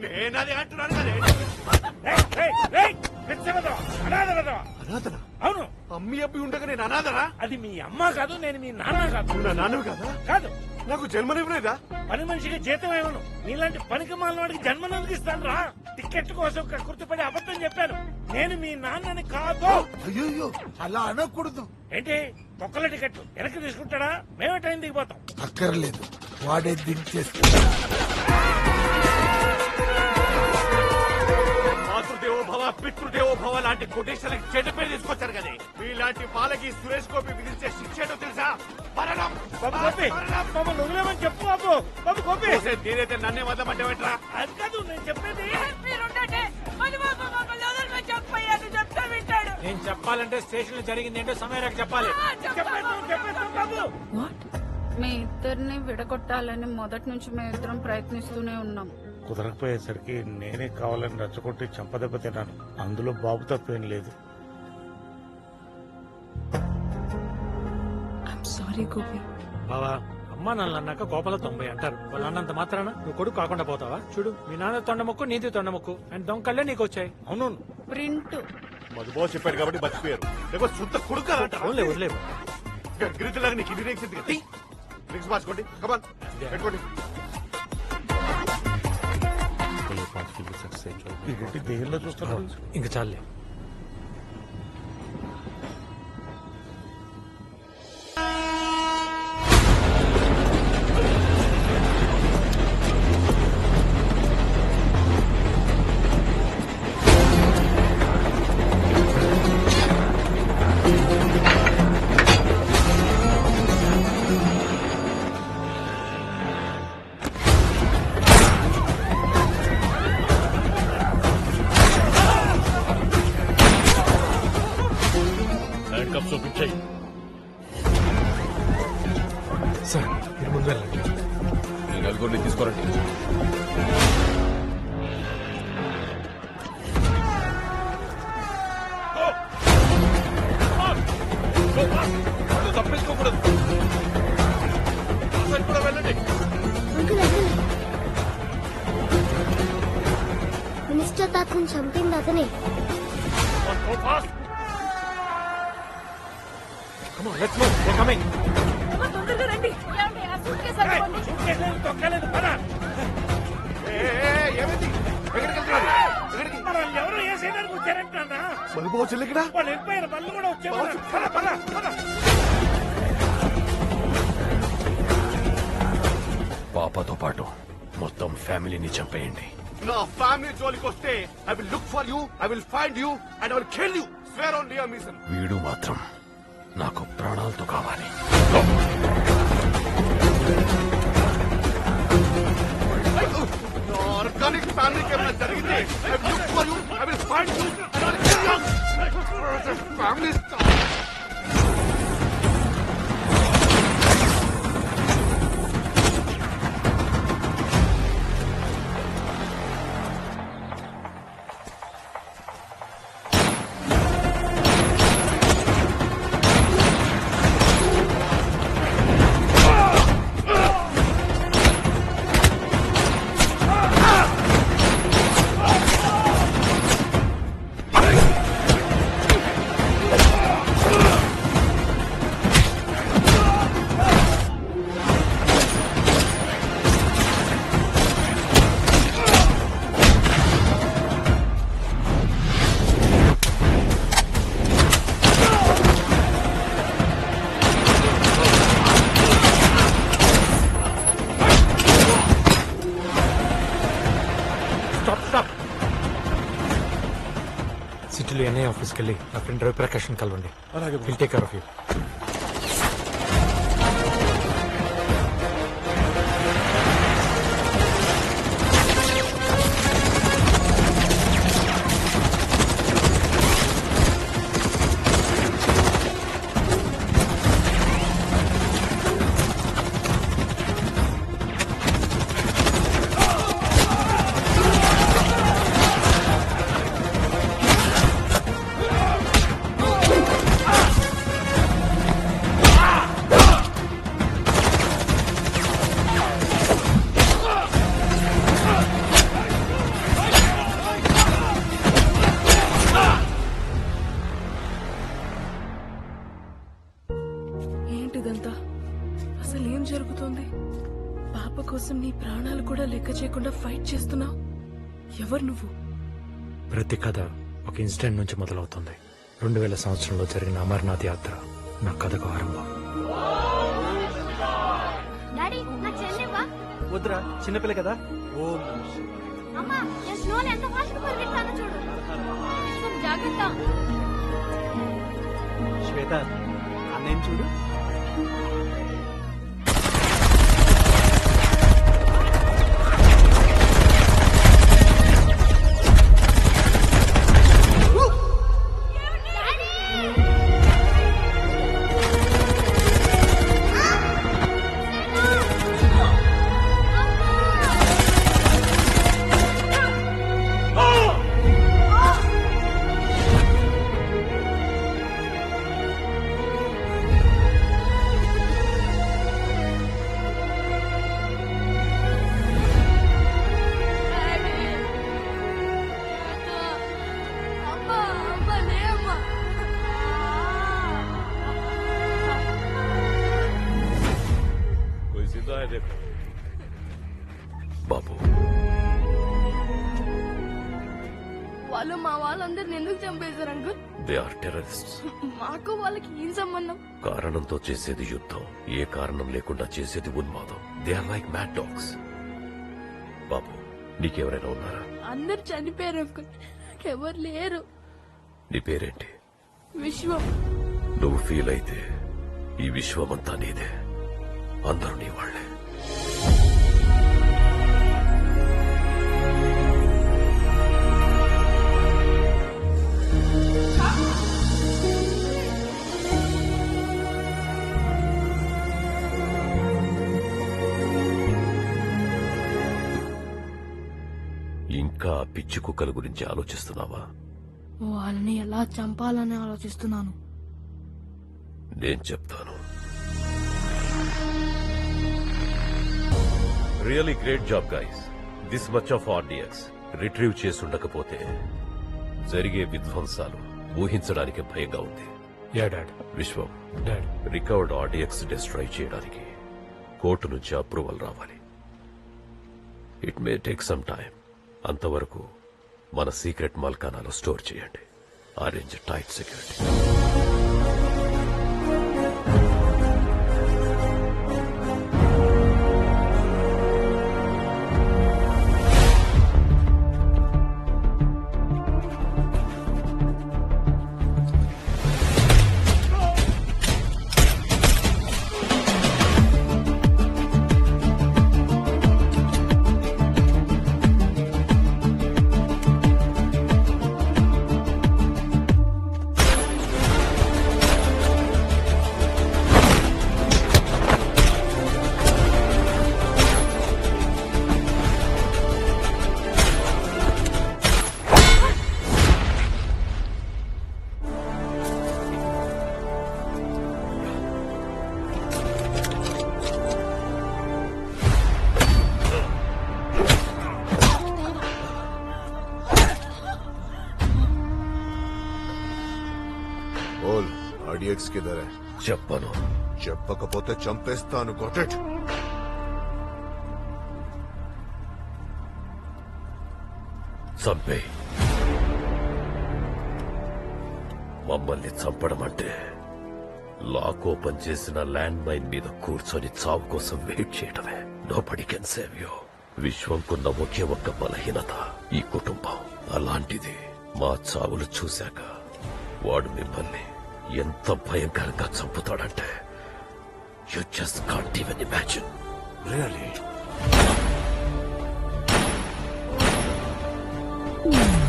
నేనది అంటున్నాను. అనాథనా? అవును. అమ్మి అబ్బి ఉండగా నేను అనాథనా? అది మీ అమ్మ కాదు నేను మీ నాన్న కాదు. నా నాన్నవి కదా? కాదు. నాకు జన్మనివ్వలేదా? పని మనిషికి జీతం ఏమను నీలాంటి పనికి మాలిన వాడికి జన్మనందుకు ఇస్తాను రా. టికెట్ కోసం గుర్తుపడి అబద్ధం చెప్పాను. నేను మీ నాన్నని కాదు. అయ్యో అలా అనకూడదు. ఏంటి? ఒక్కల టికెట్ వెనక్కి తీసుకుంటాడా? మేమే టైం దిగిపోతాం. అక్కర్లేదు. వాడే దించేస్తే మాతృదేవో భవ పితృదేవో భవ లాంటి కొటేషన్లకు చెడ్డ పేరు తీసుకొచ్చారు కదే. మీలాంటి బాలకి సురేష్ గోపి విధించే శిక్ష ఏంటో తెలుసా? మరణం! బాబు గోపి! మరణం. మమ్మల్ని వదిలేమని చెప్పు బాబు! బాబు గోపి! నేనైతే నన్నే వదలమంటావేంట్రా? అది కాదు నేను చెప్పేది. నేను చెప్పాలంటే స్టేషన్లో జరిగింది ఏంటో సమయానికి చెప్పాలి. మీ ఇద్దరిని విడగొట్టాలని మొదటి నుంచి మేము ఇద్దరం ప్రయత్నిస్తూనే ఉన్నాం. కుదరకపోయేసరికి నేనే కావాలని రచ్చగొట్టి చంపదెబ్బ తిన్నాను. అందులో బాబు తప్పేం లేదు. సారీ గోపి. బావా అమ్మా నాన్న అన్నాక కోపల తొంభై అంటారు. వాళ్ళ అన్నంత మాత్రాన? నువ్వు కొడుకు కాకుండా పోతావా? చూడు మీ నాన్న తొండముక్కు నీది తొండముక్కు అండ్ దొంగకళ్ళే నీకు వచ్చాయి అవును. ప్రింట్. మధుబాబు చెప్పాడు కాబట్టి బతికిపోయారు లేకపోతే సొంత కొడుకు అవునులే వదిలేవు. గిరిజలాగా నీకు ఇన్ని రేక్స్ ఎందుకు? డ్రింక్స్ మార్చుకోండి. కమాన్ పెట్టుకోండి. ఇంక చాలే. హ్యాండ్ కప్ చూపించాయి సార్ మీరు ముందు వెళ్ళండి. ఈ నలుగురిని తీసుకోరండి. తప్పించుకోకూడదు. కూడా వెళ్ళండి. మినిస్టర్ తాతను చంపింది అతనే. Go fast. Come on, let's move. They're coming. అమ్మ, తొందరగా రండి. ఏమండి, ఆ సూట్కేస్ ఏయ్, అందుకోండి. చూడలేదు, తొక్కలేదు, పద. ఏ, ఏ, ఏ, ఏమైంది? ఎక్కడికి వెళ్తున్నారు? ఎక్కడికి? మనం ఎవరు ఏ సైడానికి వచ్చారంటున్నా మధుబాబు చెల్లి ఇక్కడ. వాళ్ళు వెళ్ళిపోయారు బళ్ళు కూడా వచ్చారు. పద పద పద. పాపతో పాటు మొత్తం ఫ్యామిలీని చంపేయండి. నా ఫ్యామిలీ జోలికి వస్తే I will look for you I will find you and I will kill you swear on Liya mission వీడు మాత్రం నాకు ప్రాణాలతో కావాలి నా ఆర్గానిక్ ఫ్యామిలీకి ఏమైనా జరిగితే I will look for you I will find you and I will kill you family NI ఆఫీస్కి వెళ్ళి నా ఫ్రెండ్ రవిప్రకాష్ కలవండి. Will take care of you జరుగుతోంది. పాప కోసం నీ ప్రాణాలు కూడా లెక్క చేయకుండా ఫైట్ చేస్తున్నావు. ఎవరు నువ్వు? ప్రతి కథ ఒక ఇన్సిడెంట్ నుంచి మొదలవుతుంది. రెండు వేల సంవత్సరంలో జరిగిన అమర్నాథ్ యాత్ర నా కథకు ఆరంభం. చిన్నపిల్ల కదా? శ్వేత అన్నేం చూడు. చంపేశారు అంకుల్ దే ఆర్ టెర్రరిస్ట్ మాకు వాళ్ళకి ఏం సంబంధం? కారణంతో చేసేది యుద్ధం. ఏ కారణం లేకుండా చేసేది ఉన్మాదం. They are like mad dogs బాబు నీకెవరైనా ఉన్నారా? అందరు చనిపోయారు అంకుల్ ఎవరు లేరు. నీ పేరేంటి? విశ్వం. నువ్వు ఫీల్ అయితే ఈ విశ్వమంతా నీదే. అందరూ నీ వాళ్ళే ఇంకా పిచ్చి కుక్కల గురించి ఆలోచిస్తున్నావా? వాళ్ళని ఎలా చంపాలని ఆలోచిస్తున్నాను? నేను చెప్తాను. Really great job guys this much of audience retrieve చేసుండకపోతే జరిగే విధ్వంసాలు ఊహించడానికి భయంగా ఉంది. విశ్వం డాడ్ రికవర్డ్ ఆర్డియక్స్ డిస్ట్రాయ్ చేయడానికి కోర్టు నుంచి అప్రూవల్ రావాలి. It may take some time అంతవరకు మన సీక్రెట్ మల్కానాలో స్టోర్ చేయండి. ఆరెంజ్ టైట్ సెక్యూరిటీ ఆడియక్స్ కిదర్ చెప్పను. చెప్పకపోతే చంపేస్తాను కొట్టెట్ చంపే. మమ్మల్ని చంపడం అంటే లాక్ ఓపెన్ చేసిన ల్యాండ్ మైన్ మీద కూర్చొని చావు కోసం వెయిట్ చేయడమే nobody can save you విశ్వంకున్న ఒకే ఒక్క బలహీనత ఈ కుటుంబం. అలాంటిది మా చావులు చూశాక వాడు మిమ్మల్ని ఎంత భయంకరంగా చంపుతాడంటే you just can't even imagine really ఆ